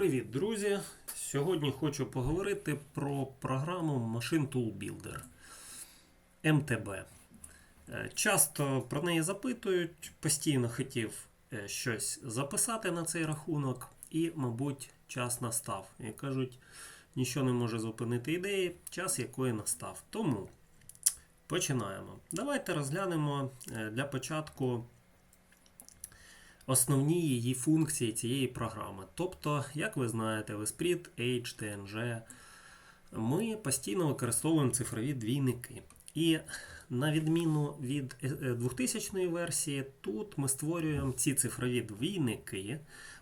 Привіт, друзі! Сьогодні хочу поговорити про програму Machine Tool Builder МТБ. Е, Часто про неї запитують, постійно хотів е, щось записати на цей рахунок, і, мабуть, час настав. І кажуть, нічого не може зупинити ідеї, час якої настав. Тому починаємо. Давайте розглянемо е, для початку основні її функції цієї програми. Тобто, як ви знаєте, в Esprit, H, TNG ми постійно використовуємо цифрові двійники. І на відміну від 2000 версії, тут ми створюємо ці цифрові двійники,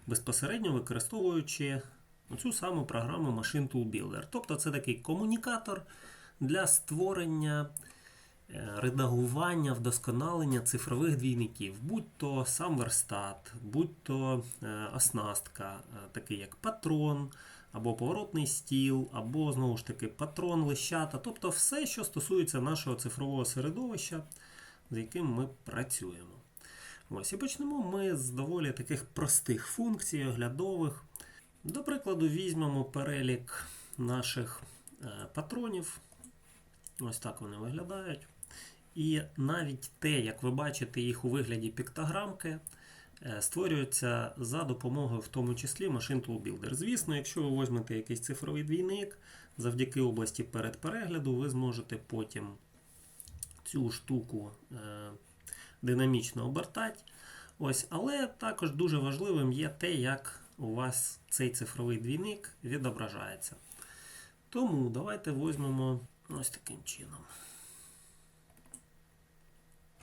безпосередньо використовуючи цю саму програму Machine Tool Builder. Тобто це такий комунікатор для створення е, редагування, вдосконалення цифрових двійників, будь то сам верстат, будь то е, оснастка, е, такий як патрон, або поворотний стіл, або знову ж таки патрон, лищата, тобто все, що стосується нашого цифрового середовища, з яким ми працюємо. Ось і почнемо ми з доволі таких простих функцій, оглядових. До прикладу, візьмемо перелік наших е, патронів. Ось так вони виглядають. І навіть те, як ви бачите їх у вигляді піктограмки, е, створюється за допомогою в тому числі Machine Tool Builder. Звісно, якщо ви візьмете якийсь цифровий двійник, завдяки області передперегляду, ви зможете потім цю штуку е, динамічно обертати. Ось, але також дуже важливим є те, як у вас цей цифровий двійник відображається. Тому давайте візьмемо ось таким чином.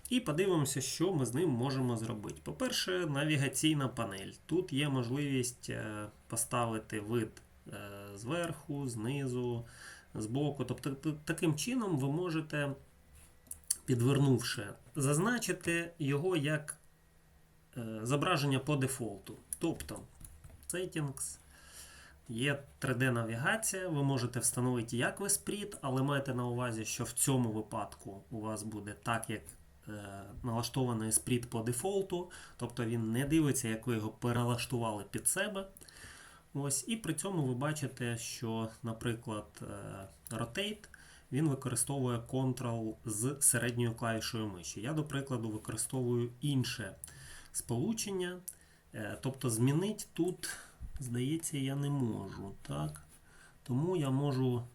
І подивимося, що ми з ним можемо зробити. По-перше, навігаційна панель. Тут є можливість е, поставити вид е, зверху, знизу, збоку. Тобто, таким чином ви можете, підвернувши, зазначити його як е, зображення по дефолту. Тобто, Settings, Є 3D-навігація, ви можете встановити як ви спріт, але майте на увазі, що в цьому випадку у вас буде так, як налаштований спріт по дефолту, тобто він не дивиться, як ви його перелаштували під себе. Ось, І при цьому ви бачите, що, наприклад, е, Rotate він використовує Ctrl з середньою клавішою миші. Я, до прикладу, використовую інше сполучення. Е, Тобто змінити тут, здається, я не можу. Так? Тому я можу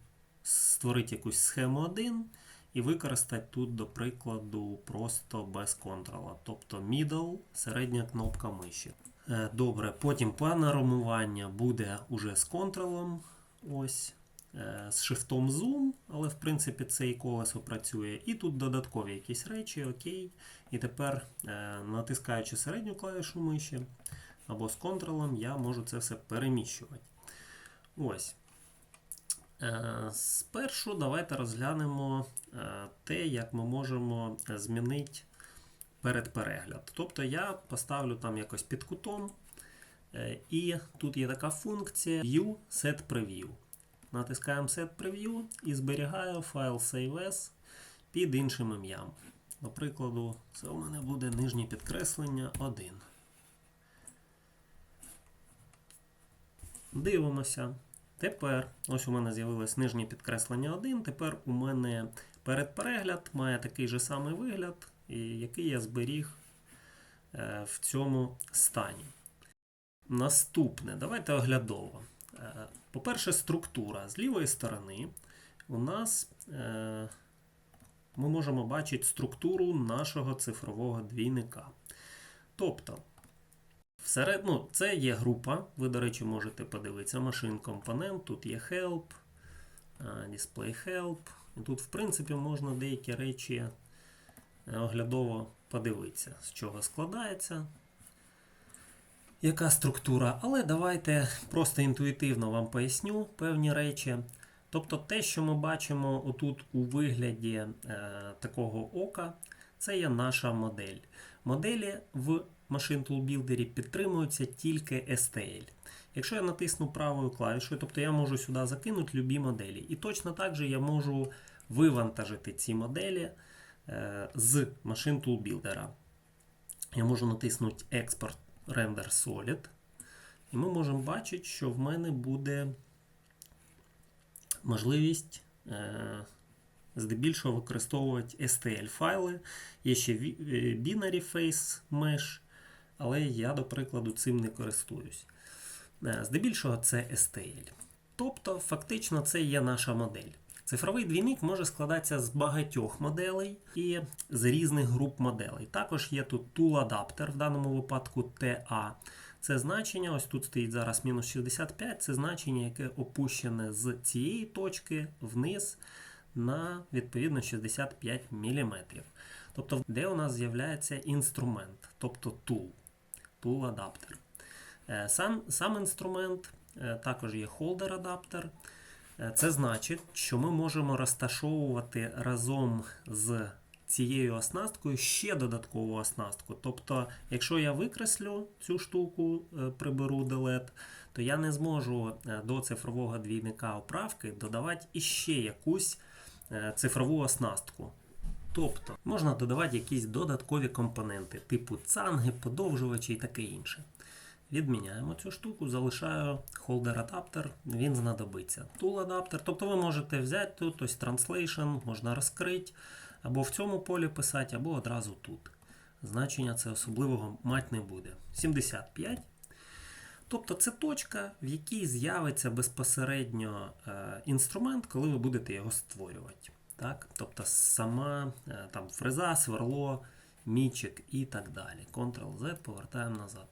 створити якусь схему 1 і використати тут, до прикладу, просто без контрола. Тобто middle, середня кнопка миші. Е, Добре, потім панорамування буде уже з контролом. Ось. е, З шифтом Zoom, але в принципі це і колесо працює. І тут додаткові якісь речі, окей. І тепер, е, натискаючи середню клавішу миші або з контролем, я можу це все переміщувати. Ось. Е, Спершу давайте розглянемо е, те, як ми можемо змінити передперегляд. Тобто я поставлю там якось під кутом, е, і тут є така функція View Set Preview. Натискаємо Set Preview і зберігаю файл Save As під іншим ім'ям. До прикладу, це у мене буде нижнє підкреслення 1. Дивимося. Тепер, ось у мене з'явилось нижнє підкреслення 1. Тепер у мене передперегляд має такий же самий вигляд, який я зберіг е, в цьому стані. Наступне, давайте оглядово. Е, По-перше, структура. З лівої сторони у нас е, ми можемо бачити структуру нашого цифрового двійника. Тобто, Всеред, ну, це є група. Ви, до речі, можете подивитися машин компонент. Тут є help, display help. І тут, в принципі, можна деякі речі е, оглядово подивитися, з чого складається. Яка структура, але давайте просто інтуїтивно вам поясню певні речі. Тобто те, що ми бачимо отут у вигляді е, такого ока, це є наша модель. Моделі в Machine Tool підтримуються тільки STL. Якщо я натисну правою клавішою, тобто я можу сюди закинути любі моделі. І точно так же я можу вивантажити ці моделі е, з Machine Tool Я можу натиснути Export Render Solid. І ми можемо бачити, що в мене буде можливість е, здебільшого використовувати STL-файли. Є ще е, Binary Face Mesh, але я, до прикладу, цим не користуюсь. Е, Здебільшого це STL. Тобто, фактично, це є наша модель. Цифровий двійник може складатися з багатьох моделей і з різних груп моделей. Також є тут tool адаптер, в даному випадку TA. Це значення, ось тут стоїть зараз мінус 65, це значення, яке опущене з цієї точки вниз на відповідно 65 мм. Тобто, де у нас з'являється інструмент, тобто tool, tool адаптер. Сам, сам інструмент е, також є холдер адаптер. Це значить, що ми можемо розташовувати разом з цією оснасткою ще додаткову оснастку. Тобто, якщо я викреслю цю штуку, е, приберу delete, то я не зможу е, до цифрового двійника оправки додавати іще якусь цифрову оснастку. Тобто можна додавати якісь додаткові компоненти, типу цанги, подовжувачі і таке інше. Відміняємо цю штуку, залишаю холдер адаптер, він знадобиться. Tool адаптер, тобто ви можете взяти тут ось translation, можна розкрити, або в цьому полі писати, або одразу тут. Значення це особливого мать не буде. 75. Тобто це точка, в якій з'явиться безпосередньо е, інструмент, коли ви будете його створювати. Так? Тобто сама е, там, фреза, сверло, мічик і так далі. Ctrl-Z, повертаємо назад.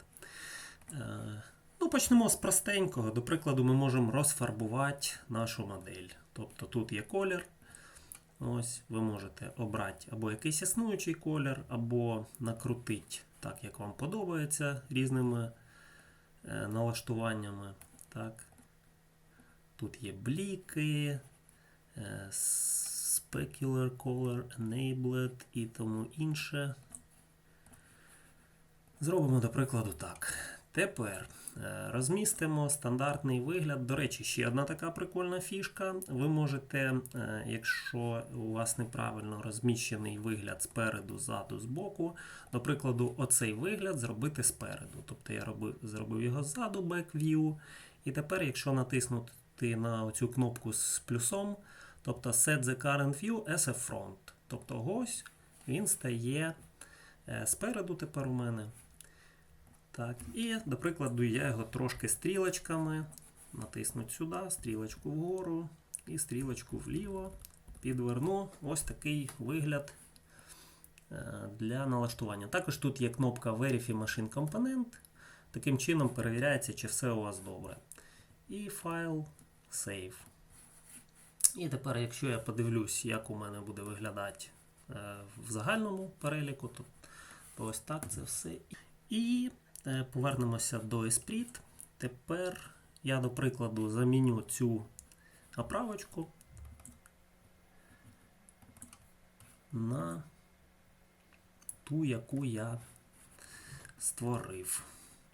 Е, Ну, почнемо з простенького. До прикладу, ми можемо розфарбувати нашу модель. Тобто тут є колір. Ось, ви можете обрати або якийсь існуючий колір, або накрутити так, як вам подобається, різними е, налаштуваннями. Так. Тут є бліки, specular color enabled і тому інше. Зробимо, до прикладу, так. Тепер е, розмістимо стандартний вигляд. До речі, ще одна така прикольна фішка. Ви можете, е, якщо у вас неправильно розміщений вигляд спереду, ззаду, збоку, до прикладу, оцей вигляд зробити спереду. Тобто я робив, зробив його ззаду, back view. І тепер, якщо натиснути на цю кнопку з плюсом, тобто Set the current view as a front. Тобто ось він стає е, спереду тепер у мене. Так, і, до прикладу, я його трошки стрілочками натисну сюди, стрілочку вгору і стрілочку вліво. Підверну ось такий вигляд е, для налаштування. Також тут є кнопка Verify Machine Component. Таким чином перевіряється, чи все у вас добре. І файл Save. І тепер, якщо я подивлюсь, як у мене буде виглядати е, в загальному переліку, то, то ось так це все. І Е, Повернемося до Esprit. Тепер я, до прикладу, заміню цю оправочку на ту, яку я створив,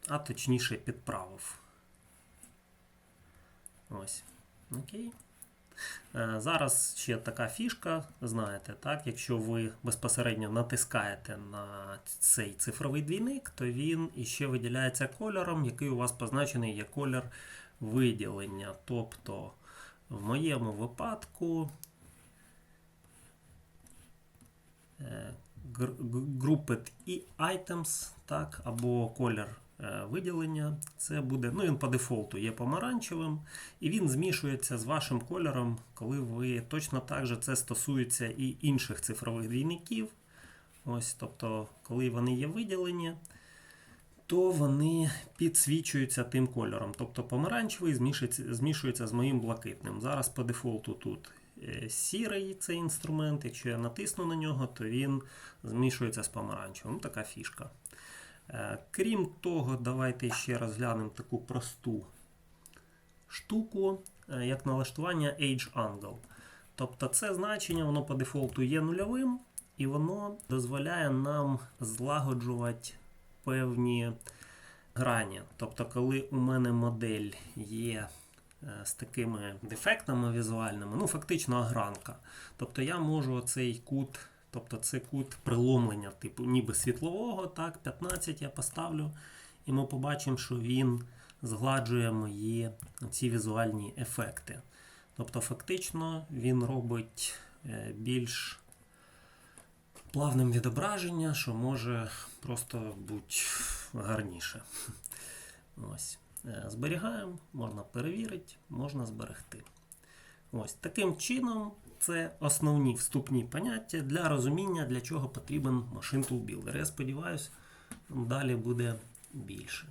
а точніше підправив. Ось. Окей. Е, Зараз ще така фішка, знаєте, так, якщо ви безпосередньо натискаєте на цей цифровий двійник, то він іще виділяється кольором, який у вас позначений є колір виділення. Тобто, в моєму випадку е, grouped і items, так, або колір виділення. Це буде, ну він по дефолту є помаранчевим, і він змішується з вашим кольором, коли ви точно так же це стосується і інших цифрових двійників. Ось, тобто, коли вони є виділені, то вони підсвічуються тим кольором. Тобто помаранчевий змішується, змішується з моїм блакитним. Зараз по дефолту тут е, сірий цей інструмент. Якщо я натисну на нього, то він змішується з помаранчевим. Така фішка. Е, Крім того, давайте ще розглянемо таку просту штуку, е, як налаштування Age Angle. Тобто це значення, воно по дефолту є нульовим, і воно дозволяє нам злагоджувати певні грані. Тобто, коли у мене модель є е, з такими дефектами візуальними, ну фактично огранка. Тобто я можу цей кут, тобто це кут приломлення, типу ніби світлового, так, 15 я поставлю, і ми побачимо, що він згладжує мої ці візуальні ефекти. Тобто, фактично, він робить е, більш плавним відображення, що може просто бути гарніше. Ось. Е, Зберігаємо, можна перевірити, можна зберегти. Ось таким чином це основні вступні поняття для розуміння, для чого потрібен машин Tool. Я сподіваюся, далі буде більше.